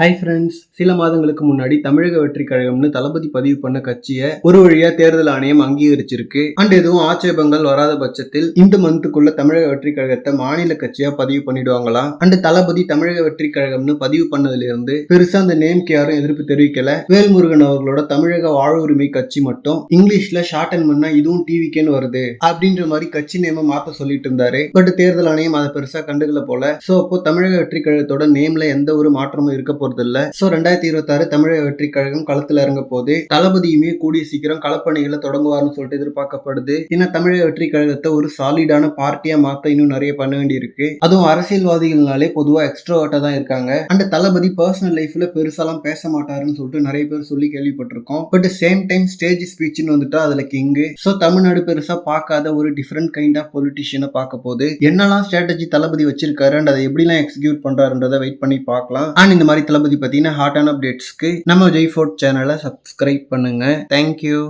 Hi friends சில மாதங்களுக்கு முன்னாடி தமிழக வெற்றி கழகம்னு தளபதி பதிவு பண்ண கட்சியை ஒரு வழியா தேர்தல் ஆணையம் அங்கீகரிச்சிருக்கு. அண்ட் எதுவும் ஆட்சேபங்கள் வராத பட்சத்தில் இந்த மந்த்துக்குள்ள தமிழக வெற்றி கழகத்தை மாநில கட்சியா பதிவு பண்ணிடுவாங்களா? அண்ட் தளபதி தமிழக வெற்றி கழகம்னு பதிவு பண்ணதுல இருந்து பெருசா அந்த நேம்க்கு யாரும் எதிர்ப்பு தெரிவிக்கல. வேல்முருகன் அவர்களோட தமிழக வாழ்வுரிமை கட்சி மட்டும் இங்கிலீஷ்ல ஷார்ட் அண்ட் பண்ணா இதுவும் டிவிக்கேன்னு வருது அப்படின்ற மாதிரி கட்சி நேம மாத்த சொல்லிட்டு இருந்தாரு. பட் தேர்தல் ஆணையம் அதை பெருசா கண்டுக்கல போல. சோ அப்போ தமிழக வெற்றி கழகத்தோட நேம்ல எந்த ஒரு மாற்றமும் இருக்க போறது இல்ல சோ ரெண்டாயிரத்தி இருபத்தாறு தமிழக வெற்றி கழகம் களத்துல இறங்க போது தளபதியுமே கூடிய சீக்கிரம் களப்பணிகளை தொடங்குவார்னு சொல்லிட்டு எதிர்பார்க்கப்படுது. ஏன்னா தமிழக வெற்றி கழகத்தை ஒரு சாலிடான பார்ட்டியா மாத்த இன்னும் நிறைய பண்ண வேண்டியிருக்கு. அதுவும் அரசியல்வாதிகள்னாலே பொதுவா எக்ஸ்ட்ரோவர்ட்டா தான் இருக்காங்க. அண்ட் தளபதி பர்சனல் லைஃப்ல பெருசாலாம் பேச மாட்டாருன்னு சொல்லிட்டு நிறைய பேர் சொல்லி கேள்விப்பட்டிருக்கோம். பட் சேம் டைம் ஸ்டேஜ் ஸ்பீச்னு வந்துட்டா அதுல கிங்கு சோ தமிழ்நாடு பெருசா பார்க்காத ஒரு டிஃப்ரெண்ட் கைண்ட் ஆஃப் பொலிட்டிஷியனை பார்க்க போது என்னெல்லாம் ஸ்ட்ராட்டஜி தளபதி வச்சிருக்காரு அண்ட் அதை எப்படிலாம் எக்ஸிக்யூட் பண்றாருன்றதை வெயிட் பண்ணி பார்க்கலாம். அண்ட் இந்த மாதிரி தளபதி ஹாட் ஹாட்டான அப்டேட்ஸ்க்கு நம்ம ஜெய் ஃபோர்ட் சேனலை சப்ஸ்கிரைப் பண்ணுங்க. Thank you